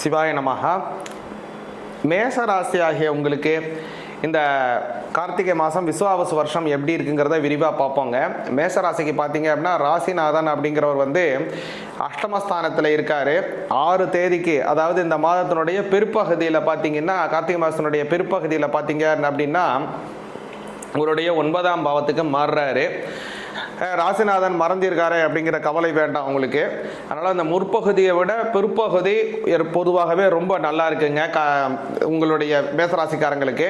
சிவாய நமஹா. மேசராசி ஆகிய உங்களுக்கு இந்த கார்த்திகை மாதம் விஸ்வாவசு வருஷம் எப்படி இருக்குங்கிறத விரிவாக பார்ப்போங்க. மேசராசிக்கு பார்த்தீங்க அப்படின்னா ராசிநாதன் அப்படிங்கிறவர் வந்து அஷ்டமஸ்தானத்தில் இருக்கார். ஆறு தேதிக்கு அதாவது இந்த மாதத்தினுடைய பிற்பகுதியில் பார்த்தீங்கன்னா கார்த்திகை மாதத்தினுடைய பிற்பகுதியில் பார்த்தீங்க அப்படின்னா உங்களுடைய ஒன்பதாம் பாவத்துக்கு மாறுறாரு. ராசிநாதன் மறந்திருக்காரு அப்படிங்கிற கவலை வேண்டாம் உங்களுக்கு. அதனால் அந்த முற்பகுதியை விட பிற்பகுதி பொதுவாகவே ரொம்ப நல்லா இருக்குங்க. க உங்களுடைய மேசராசிக்காரங்களுக்கு.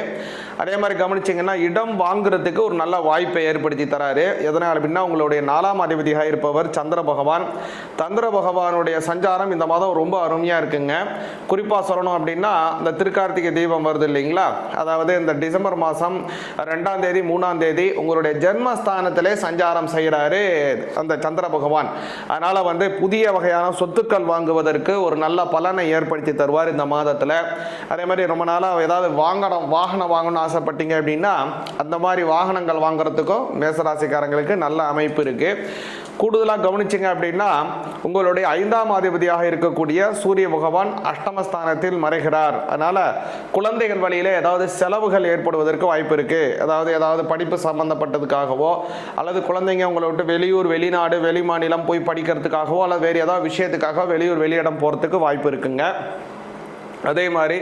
அதே மாதிரி கவனிச்சிங்கன்னா இடம் வாங்குறதுக்கு ஒரு நல்ல வாய்ப்பை ஏற்படுத்தி தராரு. எதனால் அப்படின்னா உங்களுடைய நாலாம் அதிபதியாக இருப்பவர் சந்திர பகவான். சந்திர பகவானுடைய சஞ்சாரம் இந்த மாதம் ரொம்ப அருமையாக இருக்குங்க. குறிப்பாக சொல்லணும் அப்படின்னா இந்த திருக்கார்த்திகை தீபம் வருது இல்லைங்களா? அதாவது இந்த டிசம்பர் மாதம் ரெண்டாம் தேதி மூணாம் தேதி உங்களுடைய ஜென்மஸ்தானத்திலே சஞ்சாரம் செய்கிறாரு அந்த சந்திர பகவான். அதனால் வந்து புதிய வகையான சொத்துக்கள் வாங்குவதற்கு ஒரு நல்ல பலனை ஏற்படுத்தி தருவார் இந்த மாதத்தில். அதே மாதிரி ரொம்ப நாளாக ஏதாவது வாங்கணும் வாகனம் வாங்கணும்னு ஆசைப்பட்டீங்க அப்படின்னா அந்த மாதிரி வாகனங்கள் வாங்குறதுக்கும் மேசராசிக்காரங்களுக்கு நல்ல அமைப்பு இருக்குது கூடுதலாக கவனிச்சிங்க அப்படின்னா உங்களுடைய ஐந்தாம் அதிபதியாக இருக்கக்கூடிய சூரிய பகவான் அஷ்டமஸ்தானத்தில் மறைகிறார். அதனால் குழந்தைகள் வழியில் ஏதாவது செலவுகள் ஏற்படுவதற்கு வாய்ப்பு இருக்குது அதாவது ஏதாவது படிப்பு சம்மந்தப்பட்டதுக்காகவோ அல்லது குழந்தைங்க உங்களை விட்டு வெளியூர் வெளிநாடு வெளி மாநிலம் போய் படிக்கிறதுக்காகவோ அல்லது வேறு ஏதாவது விஷயத்துக்காக வெளியூர் வெளியிடம் போகிறதுக்கு வாய்ப்பு இருக்குங்க. அதே மாதிரி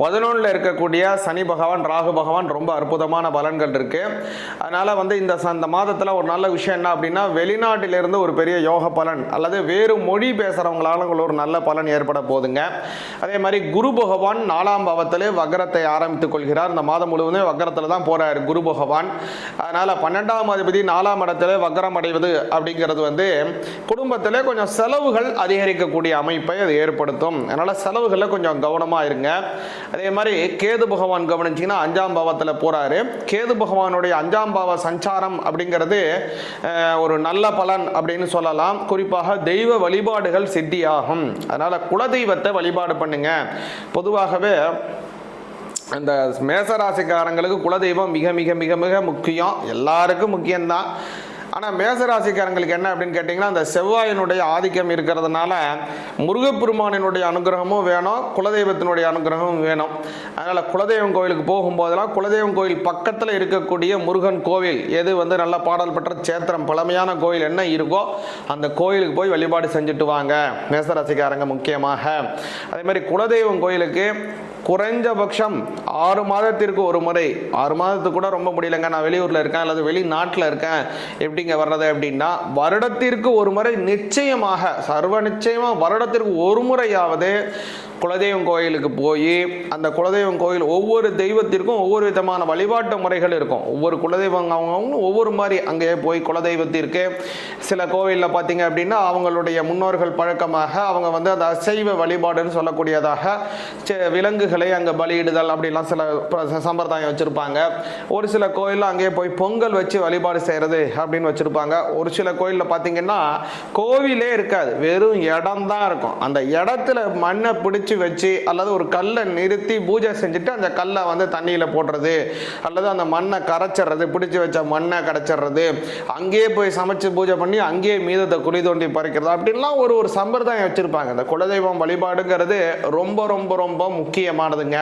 பதினொன்றில் இருக்கக்கூடிய சனி பகவான் ராகு பகவான் ரொம்ப அற்புதமான பலன்கள் இருக்குது அதனால் வந்து இந்த அந்த மாதத்தில் ஒரு நல்ல விஷயம் என்ன அப்படின்னா வெளிநாட்டிலிருந்து ஒரு பெரிய யோக பலன் அல்லது வேறு மொழி பேசுகிறவங்களால ஒரு நல்ல பலன் ஏற்பட போகுதுங்க அதே மாதிரி குரு பகவான் நாலாம் பாவத்திலே வக்கரத்தை ஆரம்பித்துக் கொள்கிறார். இந்த மாதம் முழுவதும் வக்கரத்தில் தான் போகிறார் குரு பகவான். அதனால் பன்னெண்டாம் அதிபதி நாலாம் இடத்துல வக்கரம் அடைவது அப்படிங்கிறது வந்து குடும்பத்தில் கொஞ்சம் செலவுகள் அதிகரிக்கக்கூடிய அமைப்பை அது ஏற்படுத்தும். அதனால் செலவுகளில் கொஞ்சம் கவனம் கவனமாக இருங்க அதே மாதிரி கேது பகவான் கவனிச்சிங்கன்னா அஞ்சாம் பாவத்தில் போகிறாரு கேது பகவானுடைய அஞ்சாம் பாவ சஞ்சாரம் அப்படிங்கிறது ஒரு நல்ல பலன் அப்படின்னு சொல்லலாம். குறிப்பாக தெய்வ வழிபாடுகள் சித்தியாகும். அதனால் குலதெய்வத்தை வழிபாடு பண்ணுங்க. பொதுவாகவே இந்த மேசராசிக்காரங்களுக்கு குலதெய்வம் மிக மிக மிக மிக முக்கியம். எல்லாருக்கும் முக்கியம்தான். ஆனால் மேசராசிக்காரங்களுக்கு என்ன அப்படின்னு கேட்டிங்கன்னா அந்த செவ்வாயினுடைய ஆதிக்கம் இருக்கிறதுனால முருகப்பெருமானினுடைய அனுகிரகமும் வேணும் குலதெய்வத்தினுடைய அனுகிரகமும் வேணும். அதனால் குலதெய்வம் கோயிலுக்கு போகும்போதெல்லாம் குலதெய்வம் கோயில் பக்கத்தில் இருக்கக்கூடிய முருகன் கோவில் எது வந்து நல்ல பாடல் பெற்ற சேத்திரம் பழமையான கோயில் என்ன இருக்கோ அந்த கோயிலுக்கு போய் வழிபாடு செஞ்சுட்டு வாங்க மேசராசிக்காரங்க முக்கியமாக. அதே மாதிரி குலதெய்வம் கோயிலுக்கு குறைஞ்சபட்சம் ஆறு மாதத்திற்கு ஒரு முறை ஆறு மாதத்துக்கு கூட ரொம்ப முடியலங்க. நான் வெளியூரில் இருக்கேன் அல்லது வெளிநாட்டில் இருக்கேன். எப்படி எப்படிங்க வர்றது அப்படின்னா வருடத்திற்கு ஒரு முறை நிச்சயமாக சர்வ நிச்சயமாக வருடத்திற்கு ஒரு முறையாவது குலதெய்வம் கோயிலுக்கு போய் அந்த குலதெய்வம் கோயில் ஒவ்வொரு தெய்வத்திற்கும் ஒவ்வொரு விதமான வழிபாட்டு முறைகள் இருக்கும். ஒவ்வொரு குலதெய்வம் அவங்கவுங்களும் ஒவ்வொரு மாதிரி அங்கே போய் குலதெய்வத்திற்கு. சில கோவிலில் பார்த்தீங்க அப்படின்னா அவங்களுடைய முன்னோர்கள் பழக்கமாக அவங்க வந்து அந்த அசைவ வழிபாடுன்னு சொல்லக்கூடியதாக விலங்குகளை அங்கே பலியிடுதல் அப்படிலாம் சில சம்பிரதாயம் வச்சுருப்பாங்க. ஒரு சில கோயிலில் அங்கேயே போய் பொங்கல் வச்சு வழிபாடு செய்கிறது அப்படின்னு வச்சுருப்பாங்க. ஒரு சில கோயிலில் பார்த்தீங்கன்னா கோவிலே இருக்காது. வெறும் இடம் தான் இருக்கும். அந்த இடத்துல மண்ணை பிடிச்சி வச்சு அல்லது ஒரு கல்லை நிறுத்தி பூஜை செஞ்சுட்டு அந்த கல்லை வந்து தண்ணியில் போடுறது அல்லது அந்த மண்ணை கரைச்சிடுறது பிடிச்சி வச்ச மண்ணை கரைச்சிடுறது அங்கேயே போய் சமைச்சு பூஜை பண்ணி அங்கேயே மீதத்தை குழி தோண்டி பறிக்கிறது அப்படின்லாம் ஒரு ஒரு சம்பிரதாயம் வச்சுருப்பாங்க. இந்த குலதெய்வம் வழிபாடுங்கிறது ரொம்ப ரொம்ப ரொம்ப முக்கியமானதுங்க.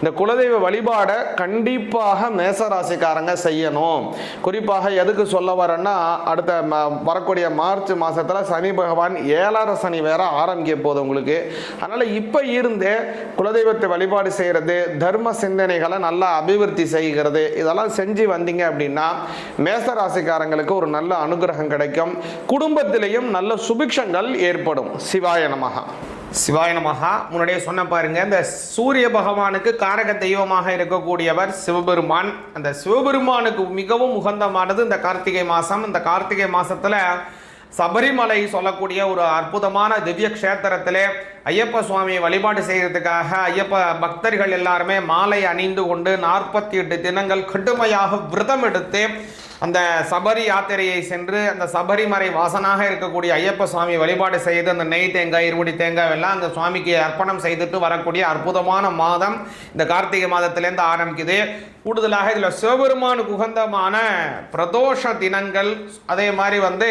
இந்த குலதெய்வ வழிபாடை கண்டிப்பாக மேசராசிக்காரங்க செய்யணும். குறிப்பாக எதுக்கு சொல்ல வரேன்னா அடுத்த வரக்கூடிய மார்ச் மாதத்தில் சனி பகவான் ஏழார சனி வேற ஆரம்பிக்க போகுது உங்களுக்கு. அதனால் இப்போ இருந்து குலதெய்வத்தை வழிபாடு செய்யறது தர்ம சிந்தனைகளை நல்லா அபிவிருத்தி செய்கிறது. இதெல்லாம் செஞ்சு வந்தீங்க அப்படின்னா மேசராசிக்காரங்களுக்கு ஒரு நல்ல அனுகிரகம் கிடைக்கும். குடும்பத்திலையும் நல்ல சுபிக்ஷங்கள் ஏற்படும். சிவாய நமகா சிவாய நமகா முன்னாடியே சொன்ன பாருங்க இந்த சூரிய பகவானுக்கு காரக தெய்வமாக இருக்கக்கூடியவர் சிவபெருமான். அந்த சிவபெருமானுக்கு மிகவும் உகந்தமானது இந்த கார்த்திகை மாதம் இந்த கார்த்திகை மாதத்தில் சபரிமலை சொல்லக்கூடிய ஒரு அற்புதமான திவ்ய க்ஷேத்திரத்திலே ஐயப்ப சுவாமியை வழிபாடு செய்கிறதுக்காக ஐயப்ப பக்தர்கள் எல்லாருமே மாலை அணிந்து கொண்டு நாற்பத்தி எட்டு தினங்கள் கடுமையாக விரதம் எடுத்து அந்த சபரி யாத்திரையை சென்று அந்த சபரிமலை வாசனாக இருக்கக்கூடிய ஐயப்ப சுவாமி வழிபாடு செய்து அந்த நெய் தேங்காய் இருமுடி தேங்காய் எல்லாம் அந்த சுவாமிக்கு அர்ப்பணம் செய்துட்டு வரக்கூடிய அற்புதமான மாதம் இந்த கார்த்திகை மாதத்திலேருந்து ஆரம்பிக்குது. கூடுதலாக இதில் சிவபெருமானுக்கு உகந்தமான பிரதோஷ தினங்கள் அதே மாதிரி வந்து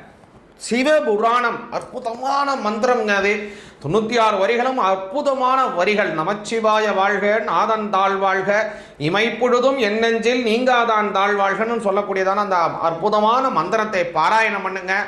சிவபுராணம் அற்புதமான மந்திரம்ங்க அது. தொண்ணூற்றி ஆறு வரிகளும் அற்புதமான வரிகள். நமச்சிவாய வாழ்க நாதன் தாழ் வாழ்க. இமைப்பொழுதும் எண்ணெஞ்சில் நீங்காதான் தாழ்வாழ்கன்னு சொல்லக்கூடியதான அந்த அற்புதமான மந்திரத்தை பாராயணம் பண்ணுங்கள்